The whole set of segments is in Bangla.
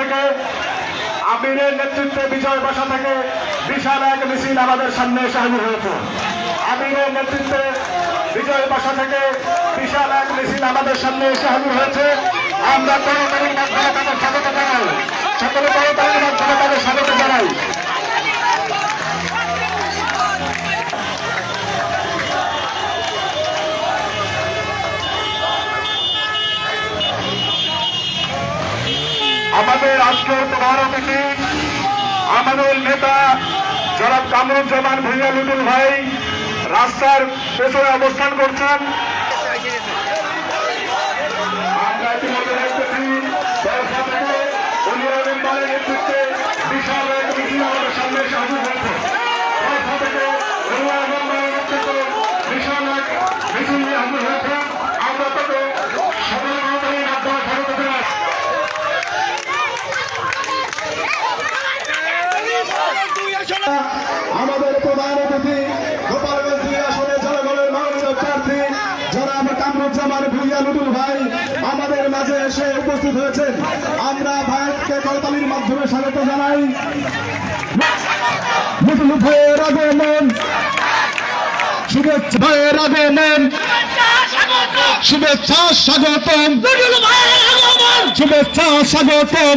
থেকে, আমিরের নেতৃত্বে বিজয় বাসা থেকে বিশাল এক মিছিল আমাদের সামনে এসে হাজির হয়েছে। আমিরের নেতৃত্বে বিজয় বাসা থেকে বিশাল এক মিছিল আমাদের সামনে এসে হাজির হয়েছে। আমরা করতালির তাদের স্বাগত জানাই সকলে করতালির মাধ্যমে প্রধান অতিথি আমাদের নেতা জনাব কামরুজ্জামান ভুইয়া লুটুল ভাই রাস্তার পেছনে অবস্থান করছেন আমরা ইতিমধ্যে দেখতেছি দর্শক থেকে উনিয়ন মেম্বারের নেতৃত্বে বিশাল এক মিছিল আমাদের সামনে এসে হাজির হয়েছে দর্শক থেকে উনিয়ন মেম্বারের নেতৃত্বে বিশাল এক মিছিল নিয়ে হাজির হয়েছে আমরা তাকে সকলের মাধ্যমে স্বাগত জানাই আমাদের প্রধান অতিথি গোপালগঞ্জ দুই আসনে জনগণের মনোনীত প্রার্থী জনাব কামরুজ্জামান ভুইয়া লুটুল ভাই আমাদের মাঝে এসে উপস্থিত হয়েছেন। আমরা ভাইকে করতালির মাধ্যমে স্বাগত জানাই। লুটুল ভাইয়ের আগমন। শুভেচ্ছা ভাইয়ের আগমন। শুভেচ্ছা স্বাগতম। শুভেচ্ছা স্বাগতম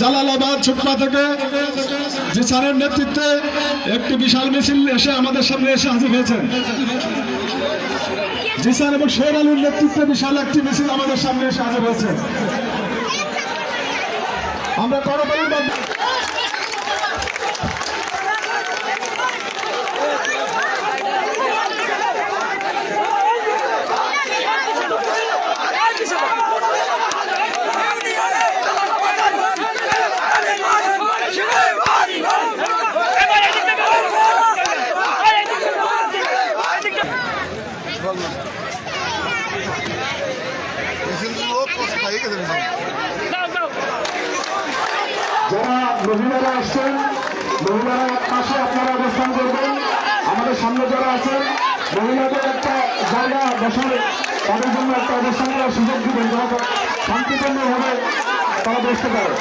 জালালাবাদ ছোট্টা থেকে যে স্যারের নেতৃত্বে একটি বিশাল মিছিল এসে আমাদের সামনে এসে হাজির হয়েছেন জি স্যার, এবং শের আলুর নেতৃত্বে বিশাল একটি মিছিল আমাদের সামনে এসে হাজির হয়েছে। আমরা করতালির যারা মহিলারা আসছেন মহিলারা এক পাশে আপনারা অবস্থান করবেন আমাদের সামনে যারা আছেন মহিলাদের একটা জায়গা বসার তাদের জন্য একটা অবস্থান করার সুযোগ দিবেন যারা শান্তিপূর্ণভাবে তারা বসতে পারে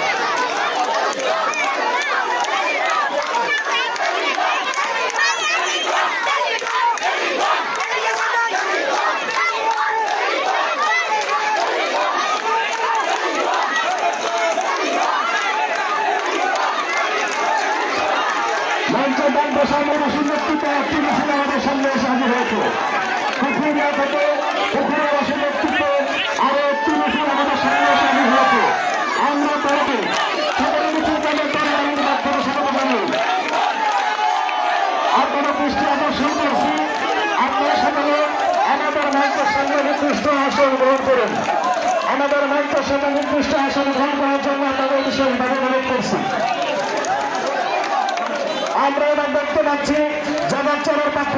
ডান বসার মানুষের নেতৃত্বে একটি মিছিল আমাদের সামনে এসে হাজির হয়েছে। পুকুরিয়া থেকে পুকুরিয়াবাসীর নেতৃত্বে আরও একটি মিছিল আমাদের সামনে এসে হাজির হয়েছে। আমরা তরফে সকল মিছিলকে আমরা তরবারির মাধ্যমে স্বাগত জানাই। আপনারা দৃষ্টি আকর্ষণ করছি। আমাদের আমাদের নির্দিষ্ট আসন গ্রহণ করার জন্য আপনাদের বিশেষভাবে অনুরোধ করছি। আমরা এবার দেখতে পাচ্ছি জগৎচরের পক্ষ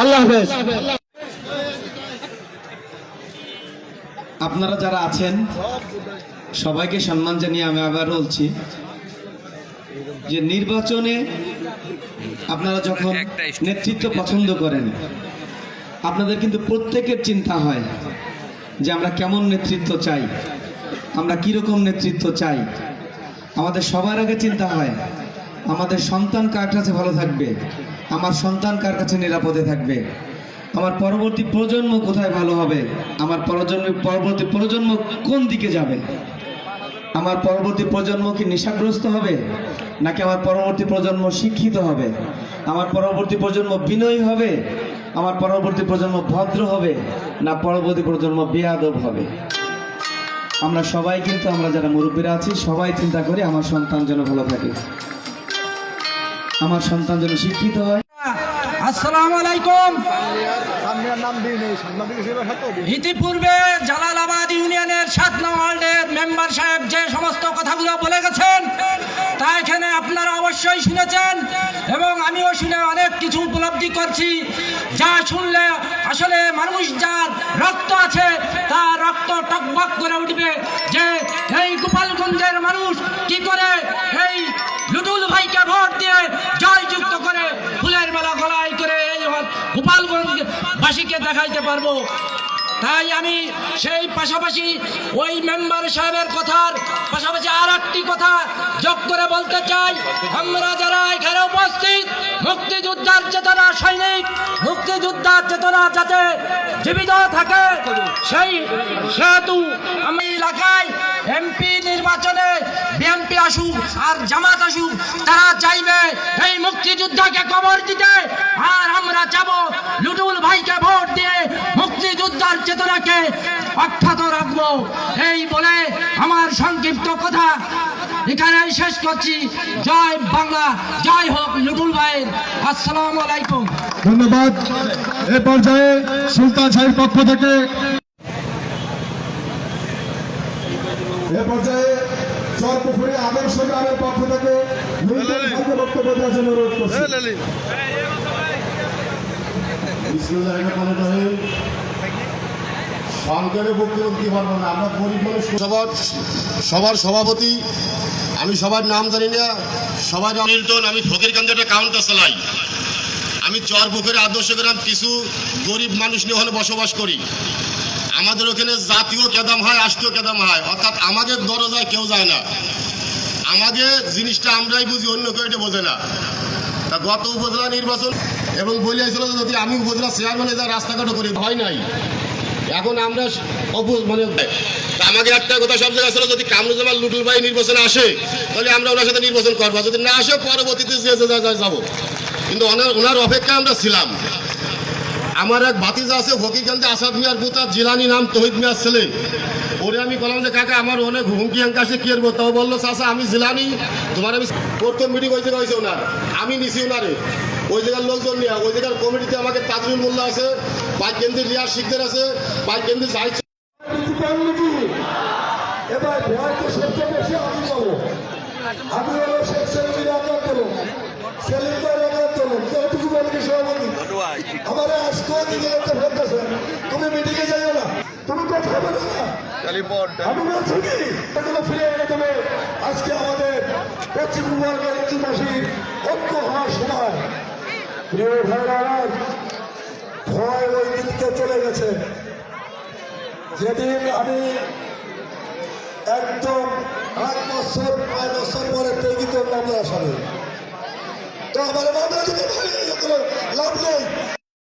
আল্লাহ আপনারা যারা আছেন, সবাইকে সম্মান জানিয়ে আমি আবার বলছি যে নির্বাচনে আপনারা যখন নেতৃত্ব পছন্দ করেন, আপনাদের কিন্তু প্রত্যেকের চিন্তা হয় যে আমরা কেমন নেতৃত্ব চাই, আমরা কীরকম নেতৃত্ব চাই। আমাদের সবার আগে চিন্তা হয়, আমাদের সন্তান কার কাছে ভালো থাকবে? আমার সন্তান কার কাছে নিরাপদে থাকবে? আমার পরবর্তী প্রজন্ম কোথায় ভালো হবে? আমার প্রজন্ম, পরবর্তী প্রজন্ম কোন দিকে যাবে? আমার পরবর্তী প্রজন্ম কি নেশাগ্রস্ত হবে? নাকি আমার পরবর্তী প্রজন্ম শিক্ষিত হবে? আমার পরবর্তী প্রজন্ম বিনয়ী হবে? আমার পরবর্তী প্রজন্ম ভদ্র হবে? না, পরবর্তী প্রজন্ম বেয়াদব হবে? আমরা সবাই কিন্তু, আমরা যারা মুরব্বীরা আছি, সবাই চিন্তা করি আমার সন্তান যেন ভালো থাকে। আমার সন্তান যেন শিক্ষিত হয়। আসসালামু আলাইকুম। ইতিপূর্বে জালালাবাদ ইউনিয়নের সাত নং মেম্বার সাহেব যে সমস্ত কথাগুলো বলে গেছেন তা এখানে আপনারা অবশ্যই শুনেছেন এবং আমিও শুনে অনেক কিছু উপলব্ধি করছি। যা শুনলে আসলে মানুষ যার রক্ত আছে তার রক্ত টকবক করে উঠবে যে এই গোপালগঞ্জের মানুষ কি করে এই লুটুল ভাইকে ভোট দিয়ে জয়যুক্ত বাসীকে দেখাইতে পারব। তাই আমি সেই পাশাপাশি ওই মেম্বার সাহেবের কথার পাশাপাশি আর একটি কথা যোগ করে বলতে চাই। আমরা যারা এখানে উপস্থিত, মুক্তিযোদ্ধার চেতনা সৈনিক, মুক্তিযোদ্ধার চেতনা যাতে জীবিত থাকে, সেই সেহেতু আমি এলাকায় এমপি নির্বাচনে বিএনপি আসুক আর জামাত আসুক, তারা চাইবে এই মুক্তিযোদ্ধাকে কবর দিতে। আর আমরা যাব লুটুল ভাইকে মুক্তিযোদ্ধার চেতনাকে অক্ষত রাখব এই বলে আমার সংক্ষিপ্ত কথা এখানে শেষ করছি জয় বাংলা জয় হোক লুটুল ভাইয়ের আসসালামু আলাইকুম ধন্যবাদ এ পর্যায়ে সুলতান সাহের পক্ষ থেকে এ পর্যায়ে চরপুকুরি আদর্শ গ্রামের পক্ষ থেকে বক্তব্য দেওয়ার জন্য অনুরোধ করছি সবার সভাপতি, আমি সবার নাম জানি না, সবার নির্জন আমি ফকিরগঞ্জে একটা কাউন্টার চালাই। আমি চর পুকুরে আদর্শ গ্রাম কিছু গরিব মানুষ নিয়ে ওখানে বসবাস করি। আমাদের ওখানে জাতীয় কেদাম হয়, রাষ্ট্রীয় কেদাম হয়। অর্থাৎ আমাদের দরজায় কেউ যায় না। আমাদের জিনিসটা আমরাই বুঝি, অন্য কেউ এটা বোঝে না। তা গত উপজেলা নির্বাচন এবং বলিয়াছিল যদি আমি উপজেলা চেয়ারম্যানে যা রাস্তাঘাটও করি। হয় নাই। এখন আমরা মানে আমাকে একটা কথা সব জায়গায় ছিল, যদি কামরুজ্জামান লুটুল ভাই নির্বাচনে আসে, তাহলে আমরা ওনার সাথে নির্বাচন করব। যদি না আসে, পরবর্তীতে যে জায়গায় যাব। কিন্তু ওনার অপেক্ষায় আমরা ছিলাম। আমার এক ভাতিজা আছে ফকিরকান্তে আসাদ মিয়ার পুতা, জিলানি নাম তহিদ মিয়ার ছেলে। ওরে আমি বললাম যে, কাকা, আমার অনেক হুমকি আছে কি করব? তাও বলল চাষা আমি জিলানি, তোমার আমি প্রথম মিটিং ওই হয়েছে ওনার। আমি নিছি ওনারে। ওই জায়গার লোকজন নিয়ে ওই জায়গার কমিটিতে আমাকে তাজরুল মোল্লা আছে, বাইক কেন্দ্রের রিয়াজ শিকদার আছে, বাইক কেন্দ্রের জাহিদ এবার আমি আমি একটা আছে না। তুমি ফিরে এনে আজকে আমাদের পশ্চিমবঙ্গের অধিবাসী ঐক্য হওয়ার সময়। প্রিয় ভাইরা আমার, চলে গেছে। যেদিন আমি একদম আট বছর নয় বছর পরে প্রেরিত মামলা আসামি তো আমার মামলা লাভ নেই।